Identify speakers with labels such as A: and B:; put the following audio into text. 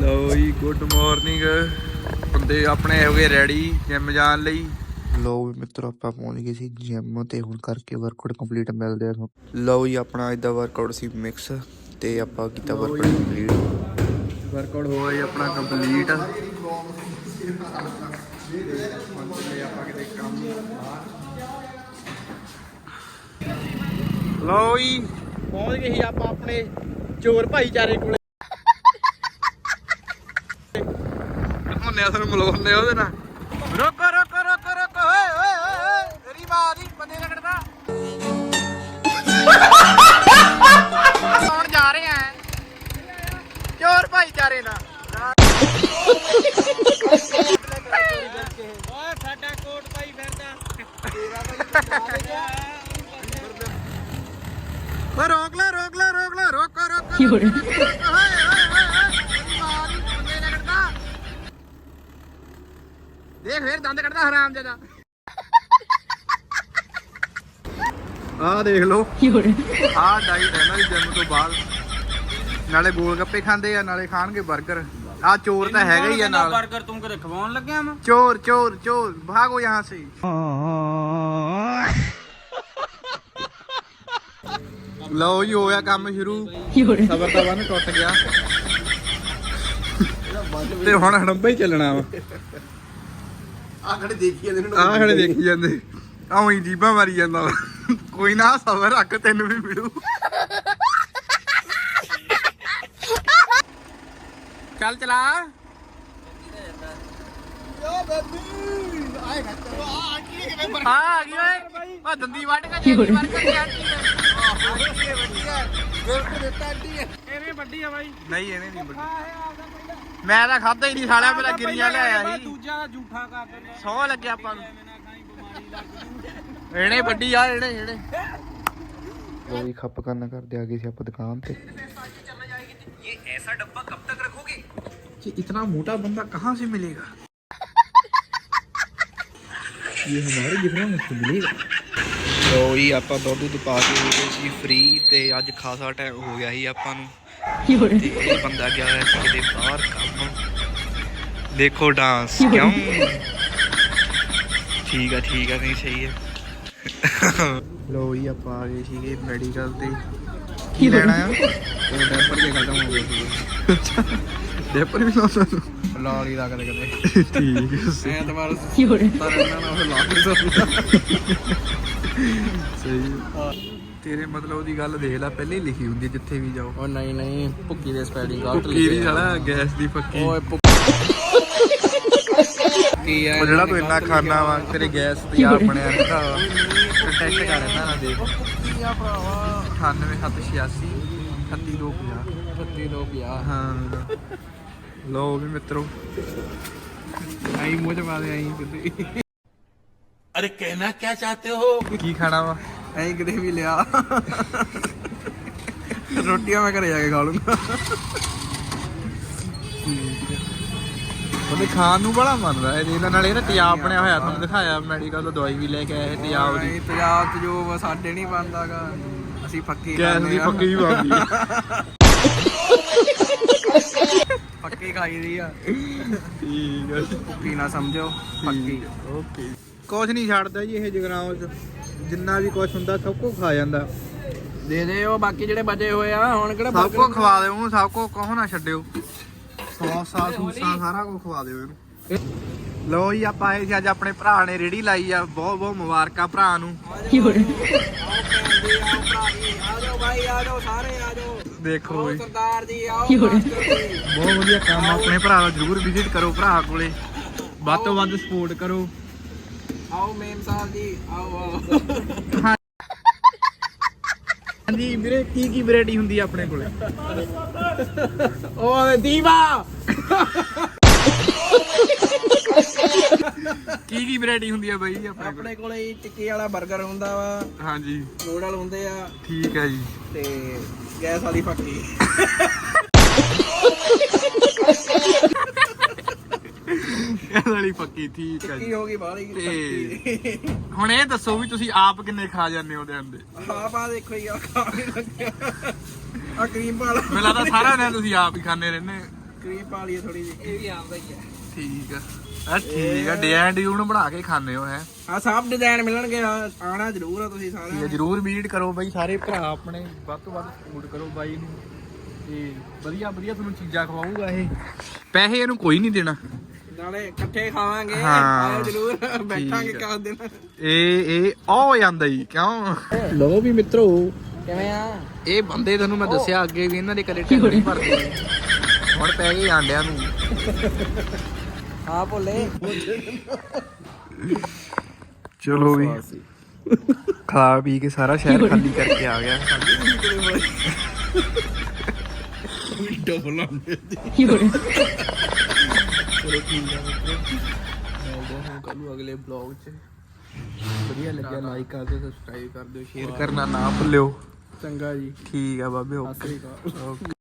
A: ਲਓ ਜੀ good morning ਬੰਦੇ ਆਪਣੇ ਹੋ ਗਏ ਰੈਡੀ ਜਿਮ ਜਾਣ ਲਈ। ਲਓ ਵੀ ਮਿੱਤਰੋ ਆਪਾਂ ਪਹੁੰਚ ਗਏ ਸੀ ਜਿਮ ਤੇ ਹੁਣ ਕਰਕੇ ਵਰਕਆਊਟ ਕੰਪਲੀਟ ਮਿਲਦੇ ਆ ਤੁਹਾਨੂੰ। ਲਓ ਜੀ ਆਪਣਾ ਅੱਜ ਦਾ ਵਰਕਆਊਟ ਸੀ ਮਿਕਸ ਤੇ ਆਪਾਂ ਕੀਤਾ ਵਰਕਆਊਟ ਕੰਪਲੀਟ ਵਰਕਆਊਟ ਹੋ ਗਿਆ ਜੀ ਆਪਣਾ ਕੰਪਲੀਟ ਲਓ ਜੀ ਪਹੁੰਚ ਗਏ ਸੀ ਆਪਾਂ ਆਪਣੇ ਚੋਰ ਭਾਈਚਾਰੇ ਕੋਲੇ। ਮਲੋਨੇ ਉਹਦੇ ਨਾਲ। ਰੋਕੋ ਰੋਕੋ ਰੋਕੋ ਰੋਕੋ ਓਏ ਓਏ ਓਏ ਤੇਰੀ ਮਾਂ ਦੀ ਬੰਦੇ ਰਗੜਦਾ ਕੌਣ ਜਾ ਰਹੇ ਆ ਚੋਰ ਭਾਈਚਾਰੇ ਨਾਲ?
B: ਓਏ ਸਾਡਾ ਕੋਟ ਪਾਈ ਫਿਰਦਾ।
A: ਓ ਰੋਕ ਲੈ ਰੋਕ ਲੈ ਰੋਕ ਲੈ ਰੋਕੋ ਰੋਕੋ ਓਏ ਓਏ ਓਏ ਓਏ ਤੇਰੀ ਮਾਂ ਦੀ ਬੰਦੇ ਰਗੜਦਾ ਦੇਖ ਫੇਰ ਦੰਦ ਕੱਢਦਾ ਹਰਾਮ ਜਦਾ। ਆਹ ਦੇਖ ਲਓ। ਆਹ ਡਾਈਟ ਹੈ ਨਾ ਜਿੰਮ ਤੋਂ ਬਾਅਦ। ਨਾਲੇ ਗੋਲ ਗੱਪੇ ਖਾਂਦੇ ਆ ਨਾਲੇ ਖਾਣਗੇ 버ਗਰ ਆ ਚੋਰ ਤਾਂ ਹੈਗਾ ਹੀ ਆ ਨਾਲ। ਚੋਰ ਚੋਰ ਚੋਰ ਭਾਗੋ ਯਹਾਂ ਸੇ। ਲਓ ਜੀ ਹੋਇਆ ਕੰਮ ਸ਼ੁਰੂ। ਸਬਰ ਦਾ ਬੰਨ ਟੁੱਟ ਗਿਆ। ਤੇ ਹੁਣ ਹੜੰਬਾ ਹੀ ਚੱਲਣਾ ਵਾ।
C: ਆਖੜੇ ਦੇਖੀ ਜਾਂਦੇ ਨੇ
A: ਆਹ ਖੜੇ ਦੇਖੀ ਜਾਂਦੇ। ਆਉਂ ਹੀ ਜੀਬਾਂ ਮਾਰੀ ਜਾਂਦਾ ਵਾ। ਕੋਈ ਨਾ ਸਬਰ ਰੱਖ ਤੈਨੂੰ ਵੀ ਮਿਲੂ। ਚੱਲ ਚਲਾ। ਆ ਆ ਗਈ ਓਏ। ਆ ਦੰਦੀ ਵੱਢ ਕੇ ਜੇਬੀ ਵੱਢ ਕੇ ਆਂਟੀ
B: ਐਵੇਂ ਵੱਡੀ ਆ ਬਾਈ।
A: ਨਹੀਂ ਇਹਨੇ ਨਹੀਂ ਵੱਢੀ। ਮੈਂ ਤਾਂ ਖਾਦਾ ਹੀ ਨਹੀਂ ਸਾਲਿਆ ਮੇਰਾ ਗਿਰੀਆਂ ਲਿਆਇਆ ਸੀ।
B: ਝੂਠਾ ਕਰ ਦਿੰਦੇ
A: ਸੌ ਲੱਗਿਆ ਆਪਾਂ ਨੂੰ
B: ਐਵੇਂ ਨਾ ਖਾਈ ਬਿਮਾਰੀ ਲੱਗ ਜੂ
A: ਇਹਨੇ ਵੱਡੀ ਆ ਇਹਨੇ ਇਹਨੇ ਉਹ ਵੀ ਖੱਪ ਕਰਨਾ ਕਰਦੇ ਆ ਗਏ ਸੀ ਆਪਾਂ ਦੁਕਾਨ ਤੇ ਇਹ ਐਸਾ ਡੱਬਾ ਕਬ ਤੱਕ रखोगे कि इतना मोटा बंदा कहाँ से मिलेगा ये हमारे जितना मुझको मिलेगा ਲੋ ਜੀ ਆਪਾਂ ਦੁੱਧ ਦੁੱਧ ਪਾ ਕੇ ਹੋ ਗਏ ਸੀ ਫ੍ਰੀ ਤੇ ਅੱਜ ਖਾਸਾ ਟਾਈਮ ਹੋ ਗਿਆ ਸੀ ਆਪਾਂ ਨੂੰ ਤੇ ਇਹ ਬੰਦਾ ਦੇਖੋ ਡਾਂਸ ਕਿਉਂ? ਠੀਕ ਆ ਠੀਕ ਆ ਨਹੀਂ ਸਹੀ ਹੈ ਲੋ ਜੀ ਆਪਾਂ ਆ ਗਏ ਸੀਗੇ ਮੈਡੀਕਲ ਤੇ। ਕੀ ਲੈਣਾ ਆ?
C: ਉਹ ਡੈਪਰ ਕੇ ਖਤਮ ਹੋ ਗਏ ਸੀ
A: ਡੈਪਰ ਵੀ ਲਾਉਂਦਾ ਤੂੰ
C: ਲਾ ਲਈ ਦਾ ਕਦੇ ਕਦੇ।
A: ਠੀਕ ਹੈ
C: ਐ ਤਵਾਰ ਪਰ ਇਹਨਾਂ ਨਾਲ ਲਾ ਕੇ
A: ਸਹੀ ਤੇਰੇ ਮਤਲਬ ਦੀ ਗੱਲ ਦੇਖ ਲੈ ਪਹਿਲੇ ਹੀ ਲਿਖੀ ਹੁੰਦੀ ਹੈ ਜਿੱਥੇ ਵੀ ਜਾਓ।
C: ਉਹ ਨਹੀਂ ਨਹੀਂ ਭੁੱਕੀ ਦੇ ਸਪੈਲਿੰਗ ਗਲਤ
A: ਫੱਕੀ ਦੀ ਸਾਲਾ ਗੈਸ ਦੀ ਫੱਕੀ
C: ਓਏ ਕੀ ਹੈ
A: ਉਹ ਜਿਹੜਾ ਤੂੰ ਇੰਨਾ ਖਾਣਾ ਵਾ ਤੇਰੇ ਗੈਸ ਤੇ ਆ ਬਣਿਆ ਰਹਿੰਦਾ ਵਾ। ਪ੍ਰੋਟੈਕਟ ਕਰ ਰਹਿੰਦਾ ਨਾ ਦੇਖ।
C: ਕੀ ਆ ਭਰਾਵਾ
A: 98786 3250
C: 30 ਲੋਕ ਆ
A: ਹਾਂ। ਲੋ ਵੀ ਮਿੱਤਰੋ।
C: ਆਈ ਮੂੰਹ ਚ ਪਾ ਦੇ ਆਈ ਕਿਤੇ।
B: ਅਰੇ ਕਹਿਣਾ ਕੀ ਚਾਹਤੇ ਹੋ?
A: ਕੀ ਖਾਣਾ ਵਾ?
C: ਐਂ ਕਿਤੇ ਵੀ ਲਿਆ। ਰੋਟੀਆਂ ਮੈਂ ਘਰੇ ਜਾ ਕੇ ਖਾ ਲੂੰਗਾ।
A: ਉਹਦੇ ਖਾਣ ਨੂੰ ਬੜਾ ਮੰਨਦਾ ਹੈ ਇਹਨਾਂ ਨਾਲ ਇਹ ਨਾ ਤਿਆਬ ਬਣਿਆ ਹੋਇਆ ਤੁਹਾਨੂੰ ਦਿਖਾਇਆ ਮੈਡੀਕਲ ਤੋਂ ਦਵਾਈ ਵੀ ਲੈ ਕੇ ਆਏ ਤਿਆਬ ਦੀ।
C: ਨਹੀਂ ਚ ਜੋ ਸਾਡੇ ਨਹੀਂ ਬਣਦਾਗਾ। ਅਸੀਂ ਪੱਕੀ
A: ਗੈਸ ਦੀ ਆਉਂਦੀ ਹੈ
C: ਪੱਕੀ ਖਾਈ ਦੀ ਆ।
A: ਠੀਕ ਹੈ
C: ਭੁੱਕੀ ਨਾ ਸਮਝੋ ਪੱਕੀ।
A: ਓਕੇ। ਕੁਛ ਨਹੀਂ ਛੱਡਦਾ ਜੀ ਇਹ ਜਗਰਾਉਂ ਚ। ਜਿੰਨਾ ਵੀ ਕੁਛ ਹੁੰਦਾ ਸਭ ਕੁਝ ਖਾ ਜਾਂਦਾ।
C: ਦੇ ਦੇ ਉਹ ਬਾਕੀ ਜਿਹੜੇ ਬਚੇ ਹੋਏ ਆ ਹੁਣ ਕਿਹੜਾ
A: ਸਭ ਕੁਝ ਖਵਾ ਦਿਓ ਉਹਨੂੰ ਸਭ ਕੁਝ ਕਹੋ ਨਾ ਛੱਡਿਓ। ਸੌਸਾ ਸੂਸਾ ਸਾਰਾ ਕੁਝ ਖਵਾ ਦਿਓ ਇਹਨੂੰ। ਲੋ ਜੀ ਆਪਾਂ ਆਏ ਸੀ ਅੱਜ ਆਪਣੇ ਭਰਾ ਨੇ ਰੇੜੀ ਲਾਈ ਆ। ਬਹੁਤ ਬਹੁਤ ਮੁਬਾਰਕਾਂ ਭਰਾ ਨੂੰ। ਦੇਖੋ ਜੀ
C: ਸਰਦਾਰ ਜੀ ਆਓ
A: ਬਹੁਤ ਵਧੀਆ ਕੰਮ ਆਪਣੇ ਭਰਾ ਦਾ ਜਰੂਰ ਵਿਜ਼ਿਟ ਕਰੋ ਭਰਾ ਕੋਲੇ। ਵੱਧ ਤੋਂ ਵੱਧ ਸਪੋਰਟ ਕਰੋ।
C: ਆਓ ਮੇਮ ਸਾਹਿਬ ਜੀ ਆਓ ਆਓ।
A: ਹਾਂਜੀ ਵੀਰੇ ਕੀ ਕੀ ਵੈਰਾਈਟੀ ਹੁੰਦੀ ਆ ਆਪਣੇ ਕੋਲੇ?
C: ਓਏ ਦੀਵਾ!
A: ਕੀ ਕੀ ਵੈਰਾਈਟੀ ਹੁੰਦੀ ਆ ਬਾਈ ਆਪਣੇ ਕੋਲੇ?
C: ਆਪਣੇ ਕੋਲੇ ਟਿੱਕੀ ਵਾਲਾ 버ਗਰ ਹੁੰਦਾ ਵਾ
A: ਹਾਂਜੀ।
C: ਨੂਡਲ ਹੁੰਦੇ ਆ
A: ਠੀਕ ਹੈ ਜੀ।
C: ਤੇ ਗੈਸ ਵਾਲੀ ਫੱਕੀ
A: ਇਹ ਵਾਲੀ ਪੱਕੀ ਠੀਕ ਹੈ ਜੀ
C: ਹੋ ਗਈ ਬਾਹਲੀ
A: ਤੇ ਹੁਣ ਇਹ ਦੱਸੋ ਵੀ ਤੁਸੀਂ ਆਪ ਕਿੰਨੇ ਖਾ ਜਾਂਦੇ ਹੋ ਉਹਦੇ ਅੰਦੇ
C: ਹਾਂ ਪਾ ਦੇਖੋ ਯਾਰ ਖਾ ਨਹੀਂ ਲੱਗਿਆ ਆ। ਕਰੀਮ ਵਾਲਾ
A: ਮੈਨੂੰ ਲੱਗਦਾ ਸਾਰਾ ਦਿਨ ਤੁਸੀਂ ਆਪ ਹੀ ਖਾਂਦੇ ਰਹਿੰਦੇ
C: ਕਰੀਮ ਪਾ ਲਈਏ ਥੋੜੀ ਜਿਹੀ। ਇਹ ਵੀ ਆਉਂਦਾ ਹੀ ਹੈ।
A: ਠੀਕ ਆ। ਆ ਠੀਕ ਆ ਡਿਜ਼ਾਈਨ ਡਿਊਨ ਬਣਾ ਕੇ ਖਾਂਦੇ ਹੋ ਹੈ।
C: ਆ ਸਭ ਡਿਜ਼ਾਈਨ ਮਿਲਣਗੇ ਆ- ਆਉਣਾ ਜ਼ਰੂਰ ਆ ਤੁਸੀਂ
A: ਠੀਕ ਆ ਜਰੂਰ ਵਿਜ਼ਿਟ ਕਰੋ ਬਾਈ ਸਾਰੇ ਭਰਾ ਆਪਣੇ ਵੱਧ ਤੋਂ ਵੱਧ ਸਪੋਰਟ ਕਰੋ ਬਾਈ ਨੂੰ। ਤੇ ਵਧੀਆ ਵਧੀਆ ਤੁਹਾਨੂੰ ਚੀਜ਼ਾਂ ਖਵਾਊਗਾ ਇਹ। ਪੈਸੇ ਇਹਨੂੰ ਕੋਈ ਨਹੀਂ ਦੇਣਾ।
C: ਨਾਲੇ ਇਕੱਠੇ ਖਾਵਾਂਗੇ
A: ਹਾਂ।
C: ਆਇਓ ਜ਼ਰੂਰ ਬੈਠਾਂਗੇ
A: ਠੀਕ ਆ।
C: ਕਾਹ ਦਿਨ?
A: ਇਹ ਇਹ ਆ ਜਾਂਦਾ ਹੀ ਕਿਉਂ? ਲੋ ਵੀ ਮਿੱਤਰੋ।
C: ਕਿਵੇਂ ਆ?
A: ਇਹ ਬੰਦੇ ਤੁਹਾਨੂੰ ਮੈਂ ਦੱਸਿਆ ਅੱਗੇ ਵੀ ਇਹਨਾਂ ਦੇ ਕਦੇ ਢਿੱਡ ਨਹੀਂ ਭਰਦੇ। ਹੁਣ ਪੈ ਗਏ ਆਂਡਿਆਂ ਨੂੰ।
C: ਹਾਂ ਭੋਲੇ।
A: ਚਲੋ ਵੀ। ਖਾ ਪੀ ਕੇ ਸਾਰਾ ਸ਼ਹਿਰ ਖਾਲੀ ਕਰਕੇ ਆ ਗਿਆ।
C: ਡਬਲ
A: ਚਲੋ ਠੀਕ ਆ ਮਿਲਦੇ ਹਾਂ ਕੱਲ ਨੂੰ ਅਗਲੇ ਬਲੌਗ 'ਚ ਵਧੀਆ ਲੱਗਿਆ ਲਾਈਕ ਕਰ ਦਿਓ ਸਬਸਕ੍ਰਾਈਬ ਕਰ ਦਿਓ ਸ਼ੇਅਰ ਕਰਨਾ ਨਾ ਭੁੱਲਿਓ।
C: ਚੰਗਾ ਜੀ।
A: ਠੀਕ ਆ ਬਾਬੇ ਓਕੇ ਓਕੇ